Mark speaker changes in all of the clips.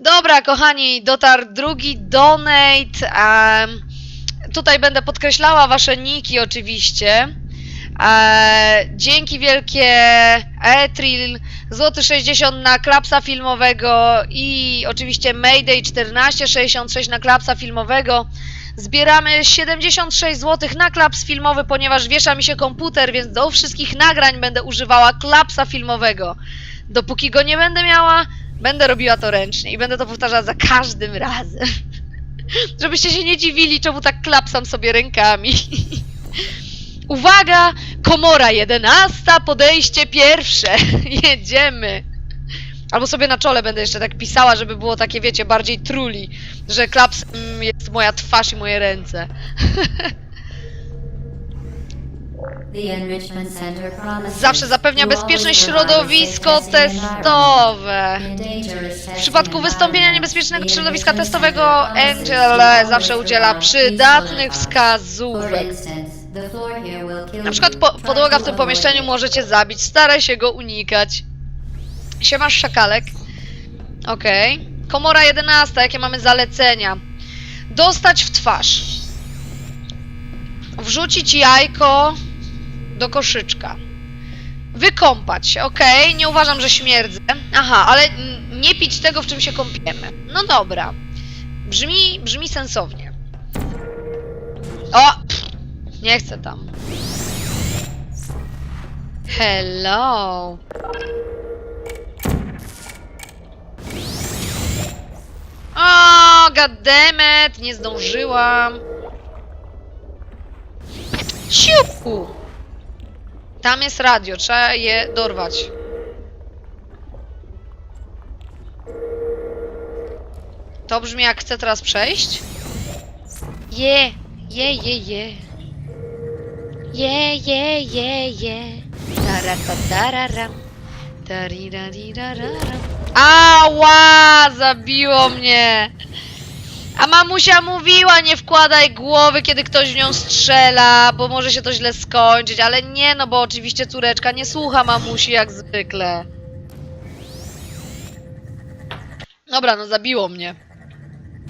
Speaker 1: Dobra, kochani, dotarł drugi donate. em, tutaj będę podkreślała wasze niki oczywiście. E, dzięki wielkie Etril, złoty 60 na klapsa filmowego i oczywiście Mayday 1466 na klapsa filmowego. Zbieramy 76 zł na klaps filmowy, ponieważ wiesza mi się komputer, więc do wszystkich nagrań będę używała klapsa filmowego. Dopóki go nie będę miała, będę robiła to ręcznie i będę to powtarzała za każdym razem. Żebyście się nie dziwili, czemu tak klapsam sobie rękami. Uwaga! Komora 11, podejście pierwsze. Jedziemy. Albo sobie na czole będę jeszcze tak pisała, żeby było takie, wiecie, bardziej truli, że klaps mm, jest moja twarz i moje ręce. Zawsze zapewnia bezpieczne środowisko testowe. W przypadku wystąpienia niebezpiecznego środowiska testowego Angel zawsze udziela przydatnych wskazówek. Na przykład po, podłoga w tym pomieszczeniu możecie zabić, staraj się go unikać. Siemasz szakalek. Okej. Komora 11, jakie mamy zalecenia? Dostać w twarz. Wrzucić jajko do koszyczka. Wykąpać się, okej, nie uważam, że śmierdzę. Aha, ale nie pić tego, w czym się kąpiemy. No dobra. Brzmi, brzmi sensownie. O! Nie chcę tam. Hello. O, goddammit, nie zdążyłam. Siupu. Tam jest radio, trzeba je dorwać. To brzmi jak chcę teraz przejść. Je, je, je, je. Je, je, je, je. Taratararam. Tarirariraram. Ała! Zabiło mnie! A mamusia mówiła, nie wkładaj głowy, kiedy ktoś w nią strzela, bo może się to źle skończyć, ale nie, no bo oczywiście córeczka nie słucha mamusi jak zwykle. Dobra, no zabiło mnie.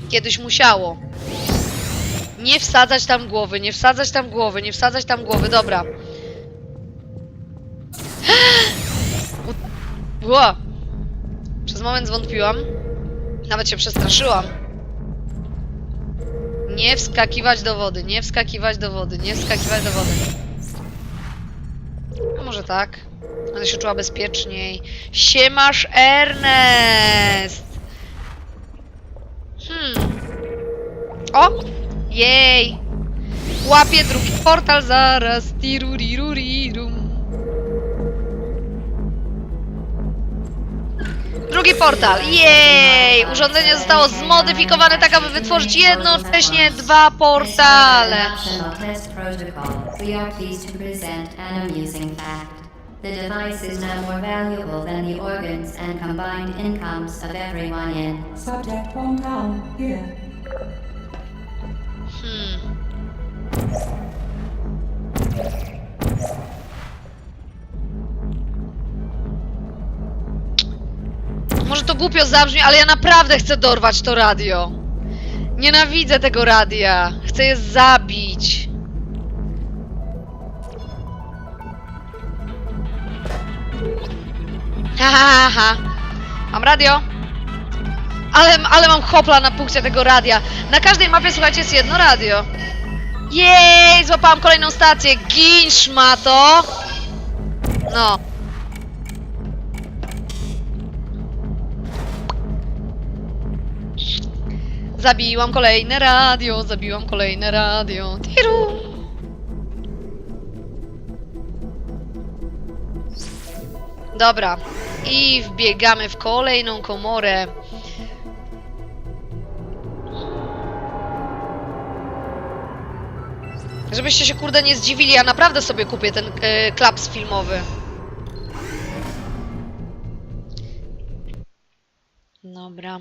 Speaker 1: Kiedyś musiało. Nie wsadzać tam głowy, nie wsadzać tam głowy, nie wsadzać tam głowy, dobra. Ło! Przez moment zwątpiłam. Nawet się przestraszyłam. Nie wskakiwać do wody, nie wskakiwać do wody, nie wskakiwać do wody. A może tak? Będę się czuła bezpieczniej. Siemasz Ernest! Hmm. O! Jej! Łapię drugi portal zaraz. Tirurirurum. Drugi portal. Jej! Urządzenie zostało zmodyfikowane tak, aby wytworzyć jednocześnie dwa portale.
Speaker 2: The device is now more valuable than the organs and combined incomes of everyone in.
Speaker 3: Subject hometown here.
Speaker 1: Może to głupio zabrzmi, ale ja naprawdę chcę dorwać to radio. Nienawidzę tego radia. Chcę je zabić. Ha, ha, ha. Mam radio. Ale, ale mam hopla na punkcie tego radia. Na każdej mapie, słuchajcie, jest jedno radio. Jej, złapałam kolejną stację. Gin, szmato. No. Zabiłam kolejne radio, zabiłam kolejne radio. Tiru. Dobra. I wbiegamy w kolejną komorę. Żebyście się kurde nie zdziwili, ja naprawdę sobie kupię ten e, klaps filmowy. Dobra.